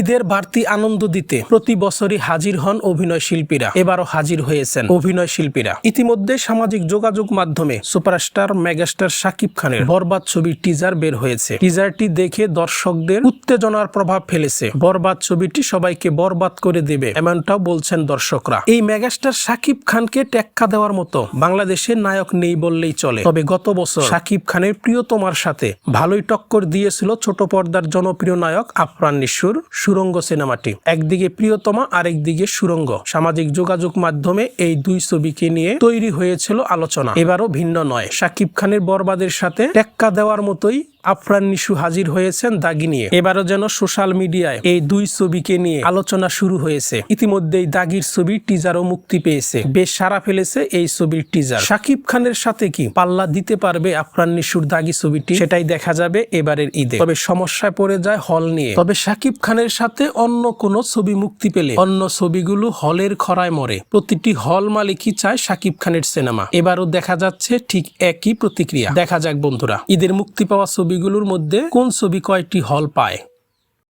ঈদের বাড়তি আনন্দ দিতে প্রতি বছরই হাজির হন অভিনয় শিল্পীরা। এবারও হাজির হয়েছেন অভিনয় শিল্পীরা। ইতিমধ্যে সামাজিক যোগাযোগ মাধ্যমে সুপারস্টার মেগাস্টার শাকিব খানের বরবাদ ছবির টিজার বের হয়েছে। টিজারটি দেখে দর্শকদের উত্তেজনার প্রভাব ফেলেছে। বরবাদ ছবিটি সবাইকে বরবাদ করে দেবে এমনটাও বলছেন দর্শকরা। এই মেগাস্টার শাকিব খানকে টেক্কা দেওয়ার মতো বাংলাদেশের নায়ক নেই বললেই চলে। তবে গত বছর শাকিব খানের প্রিয়তমার সাথে ভালোই টক্কর দিয়েছিল ছোট পর্দার জনপ্রিয় নায়ক আফরান নিশুর সুরঙ্গ সিনেমাটি। একদিকে প্রিয়তমা, আরেকদিকে সুরঙ্গ। সামাজিক যোগাযোগ মাধ্যমে এই দুই ছবিকে নিয়ে তৈরি হয়েছিল আলোচনা। এবারও ভিন্ন নয়। শাকিব খানের বরবাদের সাথে টেক্কা দেওয়ার মতোই আফরান নিশু হাজির হয়েছেন দাগি নিয়ে। এবারও যেন সোশ্যাল মিডিয়ায় এই দুই ছবিকে নিয়ে আলোচনা শুরু হয়েছে। ইতিমধ্যেই দাগির ছবির টিজারও মুক্তি পেয়েছে। বেশ সারা ফেলেছে এই ছবির টিজার। শাকিব খানের সাথে কি পাল্লা দিতে পারবে আফরান নিশুর দাগি ছবিটি? সেটাই দেখা যাবে এবারের ঈদে। তবে সমস্যায় পড়ে যায় হল নিয়ে। তবে শাকিব খানের সাথে অন্য কোন ছবি মুক্তি পেলে অন্য ছবিগুলো হলের খরায় মরে। প্রতিটি হল মালিকই চায় শাকিব খানের সিনেমা। এবারও দেখা যাচ্ছে ঠিক একই প্রতিক্রিয়া। দেখা যাক বন্ধুরা। ঈদের মুক্তি পাওয়া ছবিগুলোর মধ্যে কোন ছবি কয়েকটি হল পায়?